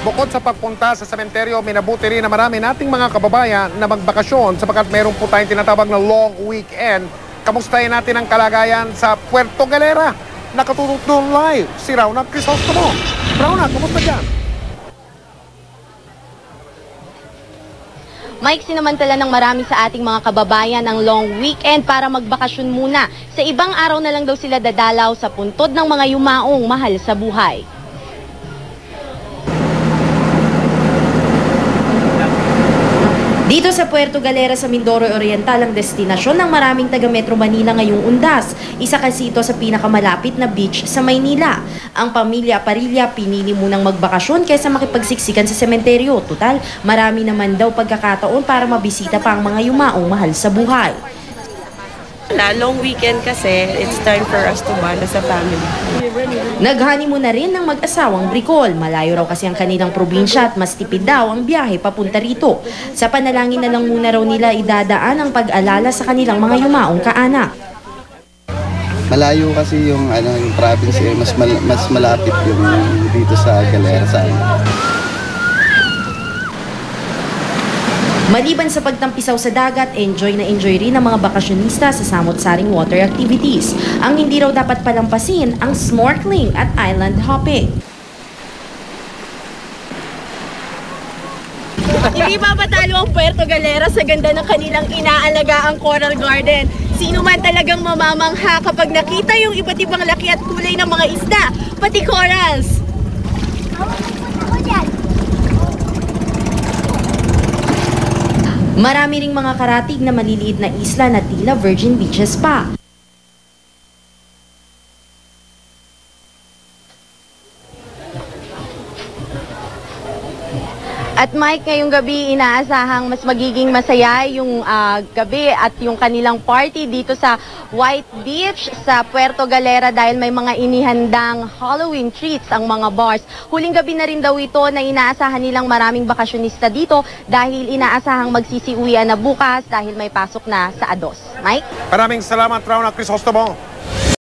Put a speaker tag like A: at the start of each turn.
A: Bukod sa pagpunta sa sementeryo, minabuti rin na marami nating mga kababayan na magbakasyon sapagkat meron po tayong tinatawag na long weekend. Kamustahin natin ang kalagayan sa Puerto Galera. Nakatulog doon live si Rauna Crisostomo. Rauna, kumusta dyan?
B: Mike, sinamantala ng marami sa ating mga kababayan ang long weekend para magbakasyon muna. Sa ibang araw na lang daw sila dadalaw sa puntod ng mga yumaong mahal sa buhay.
C: Dito sa Puerto Galera sa Mindoro Oriental ang destinasyon ng maraming taga Metro Manila ngayong undas. Isa kasi ito sa pinakamalapit na beach sa Maynila. Ang pamilya Aparilla pinili munang magbakasyon kaysa makipagsiksikan sa sementeryo. Total, marami naman daw pagkakataon para mabisita pa ang mga yumaong mahal sa buhay.
D: Wala, long weekend kasi, it's time for us to bond as a family.
C: Naghani mo na rin ng mag-asawang Bricol. Malayo raw kasi ang kanilang probinsya at mas tipid daw ang biyahe papunta rito. Sa panalangin na lang muna raw nila idadaan ang pag-alala sa kanilang mga yumaong kaanak.
E: Malayo kasi yung ano yung province eh, mas mal- mas malapit yung dito sa Galera sa
C: Maliban sa pagtampisaw sa dagat, enjoy na enjoy rin ang mga bakasyonista sa samot-saring water activities. Ang hindi raw dapat palampasin ang snorkeling at island hopping.
B: Hindi mapatalo ang Puerto Galera sa ganda ng kanilang inaalagaan Coral Garden. Sino man talagang mamamangha kapag nakita yung iba't ibang laki at kulay ng mga isda, pati corals.
C: Marami ring mga karatig na maliliit na isla na tila virgin beaches pa.
B: At Mike, ngayong gabi inaasahang mas magiging masaya yung ah, gabi at yung kanilang party dito sa White Beach sa Puerto Galera dahil may mga inihandang Halloween treats ang mga bars. Huling gabi na rin daw ito na inaasahan nilang maraming bakasyonista dito dahil inaasahang magsisiuwian na bukas dahil may pasok na sa Ados. Mike?
A: Maraming salamat, Rauna Crisostomo.